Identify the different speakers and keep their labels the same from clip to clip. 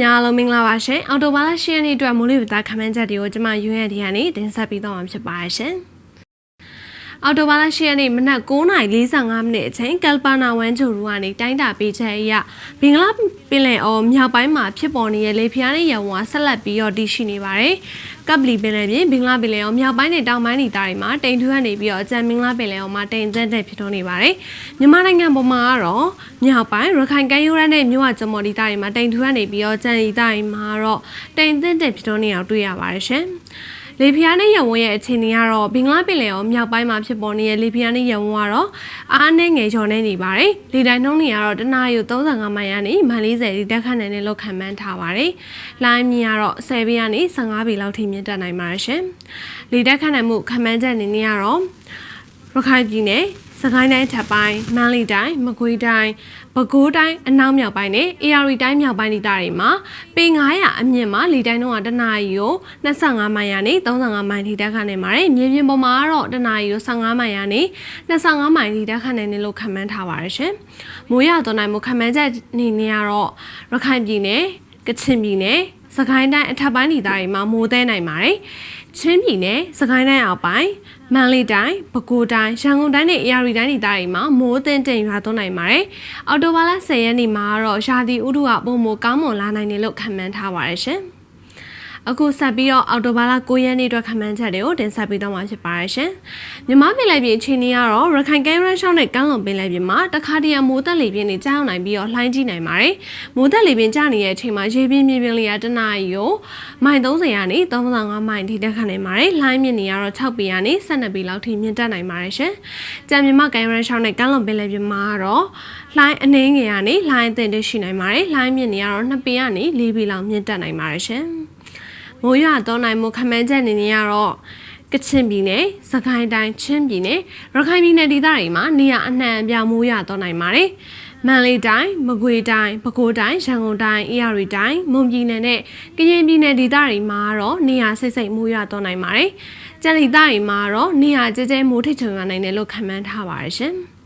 Speaker 1: များအားလုံးမင်္ဂလာပါရှင်အော်တိုဘာလ10ရက်နေ့အတွက်မိုးလေဝသခန့်မှန်းချက်တွေကိုကျွန်မရွေးရတဲ့ကနေတင်ဆက်ပေးတော့မှာဖြစ်ပါတယ်ရှင်အော်တိုဘာလ10ရက်နေ့မနက်9:45မိနစ်အချိန်ကယ်ပနာဝမ်ဂျိုရူကနေတိုင်းတာပေးချက်အရဘင်္ဂလားပင်လယ်အော်မြောက်ပိုင်းမှာဖြစ်ပေါ်နေတဲ့လေပြင်းရဲ့ရဝါဆက်လက်ပြီးတော့တည်ရှိနေပါတယ် ကပ်ပလီပင်လယ်ပြင်ဘင်္ဂလားပင်လယ်အော်မြောက်ပိုင်းနဲ့တောင်ပိုင်းဒေသတွေမှာတိမ်ထူးကနေပြီးတော့အကြံဘင်္ဂလားပင်လယ်အော်မှာတိမ်သက်သက်ဖြစ်ထွန်းနေပါတယ်မြန်မာနိုင်ငံပေါ်မှာကတော့မြောက်ပိုင်းရခိုင်ကမ်းရိုးတန်းနဲ့မြို့ဝကျမော်ဒေသတွေမှာတိမ်ထူးကနေပြီးတော့ကြံဒေသတွေမှာတော့တိမ်သက်သက်ဖြစ်ထွန်းနေအောင်တွေ့ရပါတယ်ရှင် လေဖျားနဲ့ရဝန်းရဲ့အခြေအနေကတော့ဘင်္ဂလားပင်လယ်အော်မြောက်ပိုင်းမှာဖြစ်ပေါ်နေတဲ့လေဖျားနဲ့ရဝန်းကတော့အားနဲ့ငယ်ချော်နေနေပါတယ်။လေတိုင်းနှုန်းတွေကတော့တနအယူ35မိုင်ကနေမန်40ဒီတက်ခန့်နေလို့ခံမှန်းထားပါတယ်။လိုင်းမြင်ကတော့10ဘီကနေ15ဘီလောက်ထိမြင့်တက်နိုင်ပါတယ်ရှင်။လေတက်ခန့်နိုင်မှုခံမှန်းချက်အနေနဲ့ကတော့ ရခိုင်ပြည်နယ်စကိုင်းတိုင်းထပ်ပိုင်းမန္တလေးတိုင်းမကွေးတိုင်းပဲခူးတိုင်းအနောက်မြောက်ပိုင်းနဲ့ AR တိုင်းမြောက်ပိုင်းဒေသတွေမှာပေ900အမြင့်မှာလေတိုင်းတော့တနာရီကို25မိုင်ရာနေ35မိုင်ထိတက်ခန့်နေပါတယ်မြေပြင်ပေါ်မှာကတော့တနာရီကို15မိုင်ရာနေ25မိုင်ထိတက်ခန့်နေတယ်လို့ခန့်မှန်းထားပါတယ်ရှင်မိုးရသွန်းနိုင်မှုခန့်မှန်းချက်အနေနဲ့ကတော့ရခိုင်ပြည်နယ်ကချင်ပြည်နယ် စကိုင်းတိုင်းအထက်ပိုင်းဒေသတွေမှာမိုးသေးနိုင်ပါတယ်။ချင်းပြည်နယ်စကိုင်းတိုင်းအောက်ပိုင်းမန္တလေးတိုင်းပဲခူးတိုင်းရန်ကုန်တိုင်းနဲ့အေရီတိုင်းဒေသတွေမှာမိုးသင့်တင်ရွာသွန်းနိုင်ပါတယ်။အော်တိုဘာလ10ရက်နေ့မှာတော့ရာသီဥတုကပုံမကောင်းမွန်လာနိုင်တယ်လို့ခန့်မှန်းထားပါတယ်ရှင်။ အခုဆက်ပြီးတော့အော်တိုဘာလ9ရက်နေ့အတွက်ခန့်မှန်းချက်တွေကိုတင်ဆက်ပေးတော့မှာဖြစ်ပါတယ်ရှင်။မြန်မာပြည်လိုက်ပြည်အခြေအနေကတော့ရခိုင်ကမ်းရိုးရှောင်းနဲ့ကမ်းလွန်ပင်လယ်ပြင်မှာတခါတရံမိုးသက်လေပြင်းတွေကြားရောက်နိုင်ပြီးတော့လှိုင်းကြီးနိုင်ပါတယ်။မိုးသက်လေပြင်းကျနေတဲ့အချိန်မှာရေပြင်းမြေပြင်းလေးရတနာရီကိုမိုင်30ရာနေ35မိုင်ထိတက်ခန့်နိုင်ပါတယ်။လှိုင်းမြင့်နေရတော့6ပေရာနေ12ပေလောက်ထိမြင့်တက်နိုင်ပါတယ်ရှင်။ကြံမြန်မာကမ်းရိုးရှောင်းနဲ့ကမ်းလွန်ပင်လယ်ပြင်မှာကတော့လှိုင်းအနှင်းငယ်ရာနေလှိုင်းအသင့်တရှိနိုင်ပါတယ်။လှိုင်းမြင့်နေရတော့2ပေရာနေ4ပေလောက်မြင့်တက်နိုင်ပါတယ်ရှင်။ မိုးရွာတော့နိုင်မှုခမန်းချက်အနေနဲ့ကတော့ကချင်ပြည်နယ်၊စကိုင်းတိုင်း၊ချင်းပြည်နယ်၊ရခိုင်ပြည်နယ်ဒေသတွေမှာနေရာအနှံ့အပြားမိုးရွာတော့နိုင်ပါတယ်။မန္တလေးတိုင်း၊မကွေးတိုင်း၊ပဲခူးတိုင်း၊ရန်ကုန်တိုင်း၊အေရီတိုင်း၊မွန်ပြည်နယ်နဲ့ကရင်ပြည်နယ်ဒေသတွေမှာတော့နေရာစိတ်စိတ်မိုးရွာတော့နိုင်ပါတယ်။ကျန်ဒေသတွေမှာတော့နေရာကျဲကျဲမိုးထိချုံရနိုင်တယ်လို့ခန့်မှန်းထားပါတယ်ရှင်။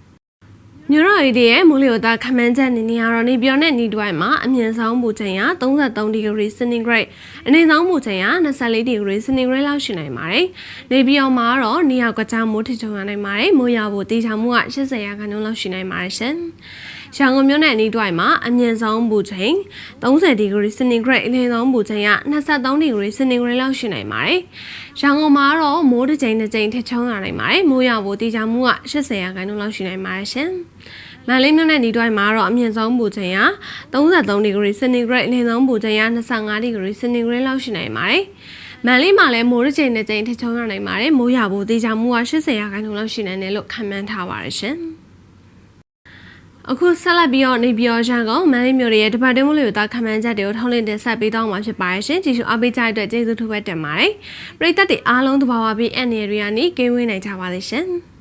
Speaker 1: မြို့တော်ရီရဲ့မိုးလေဝသခန့်မှန်းချက်အနေနဲ့ကတော့နေပြောနဲ့နေတွိုင်းမှာအမြင့်ဆုံးပူချိန်က33ဒီဂရီစင်တီဂရိတ်အနည်းဆုံးပူချိန်က24ဒီဂရီစင်တီဂရိတ်လောက်ရှိနိုင်ပါတယ်။နေပြောမှာတော့နေရောက်ကကြားမိုးထချုံရနိုင်ပါတယ်။မိုးရွာဖို့တေချာမှုက80ရာခိုင်နှုန်းလောက်ရှိနိုင်ပါတယ်ရှင်။ ရန်ကုန်မြို့နယ်နေတွိုင်းမှာအမြင့်ဆုံးပူချိန်30ဒီဂရီစင်တီဂရိတ်အနည်းဆုံးပူချိန်က23ဒီဂရီစင်တီဂရိတ်လောက်ရှိနိုင်ပါတယ်။ရန်ကုန်မှာတော့မိုးတစ်ချိန်တစ်ချိန်ထချုံရနိုင်ပါတယ်။မိုးရွာဖို့တေချာမှုက80ရာခိုင်နှုန်းလောက်ရှိနိုင်ပါတယ်ရှင်။မန်လေးမြို့နယ်ဒီတိုင်းမှာတော့အမြင့်ဆုံးပူချိန်က33ဒီဂရီစင်တီဂရိတ်အလင်းဆုံးပူချိန်က25ဒီဂရီစင်တီဂရိတ်လောက်ရှိနိုင်ပါတယ်။မန်လေးမှာလည်းမိုးတစ်ချိန်တစ်ချိန်ထချုံရနိုင်ပါတယ်။မိုးရွာဖို့တေချာမှုက80ရာခိုင်နှုန်းလောက်ရှိနိုင်တယ်လို့ခန့်မှန်းထားပါတယ်ရှင်။ အခုဆက်လက်ပြီးတော့နေပြည်တော်ရန်ကုန်မန္တလေးမြို့ရဲ့တပတ်တင်းမှုလေးကိုသာခံမှန်းချက်တွေကိုထုံးလင်းတင်ဆက်ပေးတော့မှာဖြစ်ပါတယ်ရှင်။ကြည့်ရှုအားပေးကြတဲ့အတွက်ကျေးဇူးထူးပဲတင်ပါတယ်။ပရိသတ်တွေအားလုံးသဘာဝပြီးအန်နေရီယာနေကင်းဝေးနိုင်ကြပါလိမ့်ရှင်။